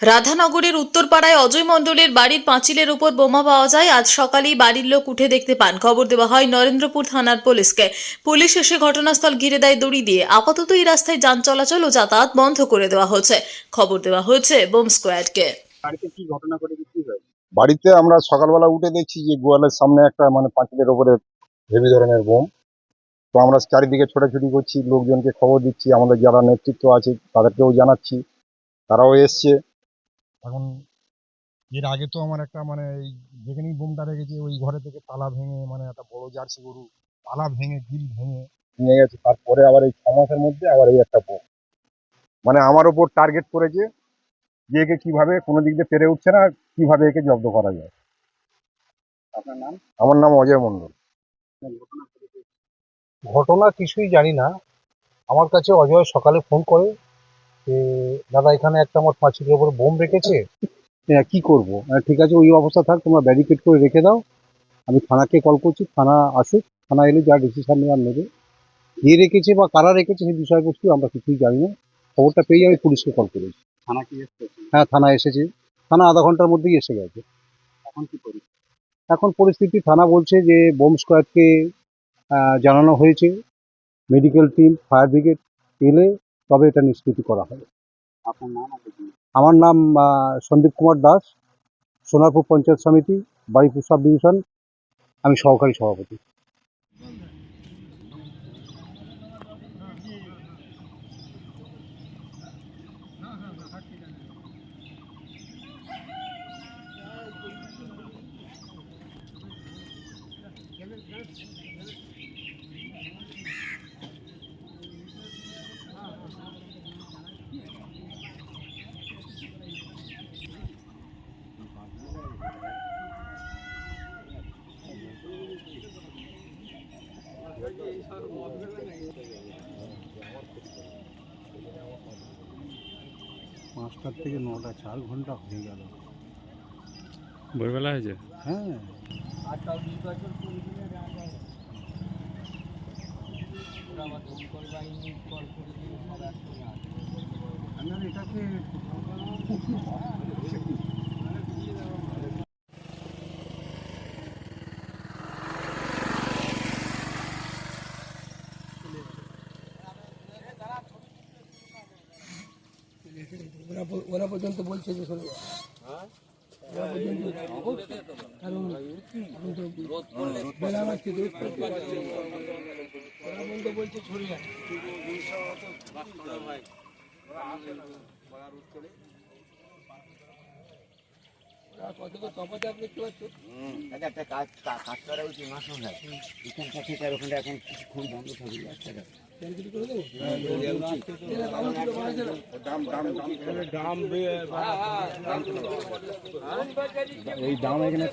রাধানগরের উত্তরপাড়ায় অজয় মণ্ডলের বাড়ির পাঁচিলের উপর বোমা পাওয়া যায়। আজ সকালেই বাড়ির লোক উঠে দেখতে পান। খবর দেওয়া হয়, নরেন্দ্রপুর থানার পুলিশকে। পুলিশ এসে ঘটনাস্থল ঘিরে দেয় দড়ি দিয়ে। আপাতত এই রাস্তায় যান চলাচল ও যাতায়াত বন্ধ করে দেওয়া হয়েছে খবর দেওয়া হয়েছে বোম স্কোয়াডকে। বাড়িতে আমরা সকালবেলা উঠে দেখছি যে গোয়ালের সামনে একটা মানে পাঁচিলের ওপরে হেভি ধরনের বোম। তো আমরা চারিদিকে ছোটাছুটি করছি, লোকজনকে খবর দিচ্ছি, আমাদের যারা নেতৃত্ব আছে তাদেরকেও জানাচ্ছি। তারাও এসছে। এখন এর আগে তো আমার একটা মানে এই যেখানেই বোমটা রেখেছে ওই ঘরে থেকে তালা ভেঙে মানে একটা বড় জার্সি গরু তালা ভেঙে গিল ভেঙে নিয়ে গেছে। তারপরে আবার এই ছ মাসের মধ্যে আবার এই একটা বোম। মানে আমার ওপর টার্গেট করেছে যে একে কীভাবে কোনো দিক দিয়ে পেরে উঠছে না কীভাবে একে জব্দ করা যায়। আপনার নাম? আমার নাম অজয় মণ্ডল। ঘটনা কিছুই জানি না। আমার কাছে অজয় সকালে ফোন করে যে দাদা এখানে একটা আমার পাঁচিলের উপর বোম রেখেছে। হ্যাঁ, কি করব? আহ, ঠিক আছে ওই অবস্থা থাক তোমরা ব্যারিকেড করে রেখে দাও। আমি থানাকে কল করছি থানা আসুক থানা এলে যা ডিসিশন নেওয়ার নেবে। কে রেখেছে বা কারা রেখেছে সেই বিষয়বস্তু আমরা কিছুই জানি না। খবরটা পেয়ে আমি পুলিশকে কল করেছি। থানা কি এসছে? হ্যাঁ থানা এসেছে। থানা আধা ঘণ্টার মধ্যেই এসে গেছে। এখন কি করি এখন পরিস্থিতি থানা বলছে যে বোম স্কোয়াডকে জানানো হয়েছে। মেডিকেল টিম ফায়ার ব্রিগেড এলে তবে এটা নিষ্কৃতি করা আপনার নাম আমার নাম সন্দীপ কুমার দাস সোনারপুর পঞ্চায়েত সমিতি বাড়িপুর সাব ডিভিশন আমি সহকারী সভাপতি। পাঁচটার থেকে নটা চার ঘণ্টা হয়ে গেল। ভোরবেলা হয়েছে? হ্যাঁ। ওরা ওরা পর্যন্ত বলছে যে শোনো ওরা পর্যন্ত বলছে ছড়ে একটা কাজ কাজ করা উচিত মাস হয় এখানটা ওখানটা এখন কিছুক্ষণ বন্ধ থাকবে একটা এই দাম এখানে